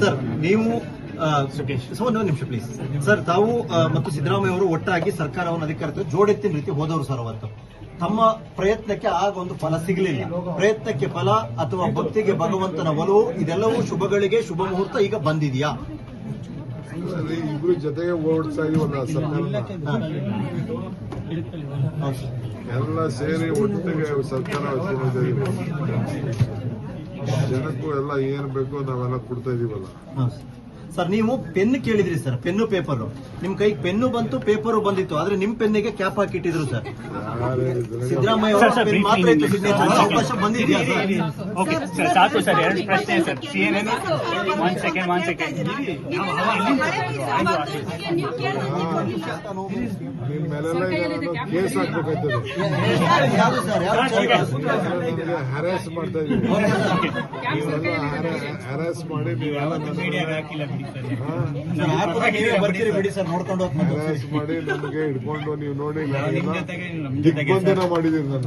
Sir ನೀವು ಒಂದು ನಿಮಿಷ ಪ್ಲೀಸ್ ಸರ್ ತಾವು ಮತ್ತು ಸಿದ್ದರಾಮಯ್ಯ ಅವರು ಒಟ್ಟಾಗಿ ಸರ್ಕಾರವನ್ನು ಅಧಿಕಾರಕ್ಕೆ ಜೋಡೆತ್ತಿನ ರೀತಿ ಹೋದವರು ಸರ್ ಅವತ್ತು. ತಮ್ಮ ಪ್ರಯತ್ನಕ್ಕೆ ಆಗ ಒಂದು ಫಲ ಸಿಗಲಿಲ್ಲ. ಪ್ರಯತ್ನಕ್ಕೆ ಫಲ ಅಥವಾ ಭಕ್ತಿಗೆ ಭಗವಂತನ ಒಲವು ಇದೆಲ್ಲವೂ ಶುಭಗಳಿಗೆ ಶುಭ ಮುಹೂರ್ತ ಈಗ ಬಂದಿದೆಯಾ? ಇಬ್ರು ಜೊತೆಗೆ ಓಡಿಸ್ತಾ ಇದೀವಲ್ಲ ಸರ್ಕಾರನ. ಎಲ್ಲ ಸೇರಿ ಒಟ್ಟಿಗೆ ಸರ್ಕಾರ ಜನಕ್ಕೂ ಎಲ್ಲ ಏನ್ ಬೇಕೋ ನಾವೆಲ್ಲ ಕೊಡ್ತಾ ಇದೀವಲ್ಲ. ಸರ್. ನೀವು ಪೆನ್ ಕೇಳಿದ್ರಿ ಸರ್ ಪೆನ್ನು ಪೇಪರ್ ನಿಮ್ ಕೈಗೆ ಪೆನ್ನು ಬಂತು ಪೇಪರು ಬಂದಿತ್ತು ಆದ್ರೆ ನಿಮ್ ಪೆನ್ನಿಗೆ ಕ್ಯಾಪ್ ಹಾಕಿಟ್ಟಿದ್ರು ಸರ್ ಸಿದ್ದರಾಮಯ್ಯ ಸರ್, ಅವರ ಸರ್, ಪೆನ್ ಮಾತ್ರ ಇತ್ತು ನಿಲ್ಲಿ. signature. ಅವಕಾಶ ಬಂದಿದೆಯಾ ಸರ್ ಓಕೆ ಸರ್ ಸಾಕು ಸರ್ ಎರಡು ಪ್ರಶ್ನೆ sir C N N one second one second ನಿಮ್ ಮೇಲೆಲ್ಲ ಈಗ ನಾನು ಕೇಸ್ ಹಾಕ್ಬೇಕಾಯ್ತದೆ ಯಾರು ಸರ್ ಯಾರು ನನಗೆ ಹ್ಯಾರಾಸ್ ಮಾಡ್ತಾ ಇದೀವಿ ಹ್ಯಾರಾಸ್ ಮಾಡಿ ನೀವೆಲ್ಲ ನೀವೇ ಬರ್ತೀರಿ ಬಿಡಿ ಸರ್. ನೋಡ್ಕೊಂಡು ಹೋಗ್ಬೋದು ಹ್ಯಾರಾಸ್ ಮಾಡಿ ನಮಗೆ ಹಿಡ್ಕೊಂಡು ನೀವು ನೋಡಿ ದಿಗ್ಬಂಧನ ಮಾಡಿದೀರಿ ನನ್ನ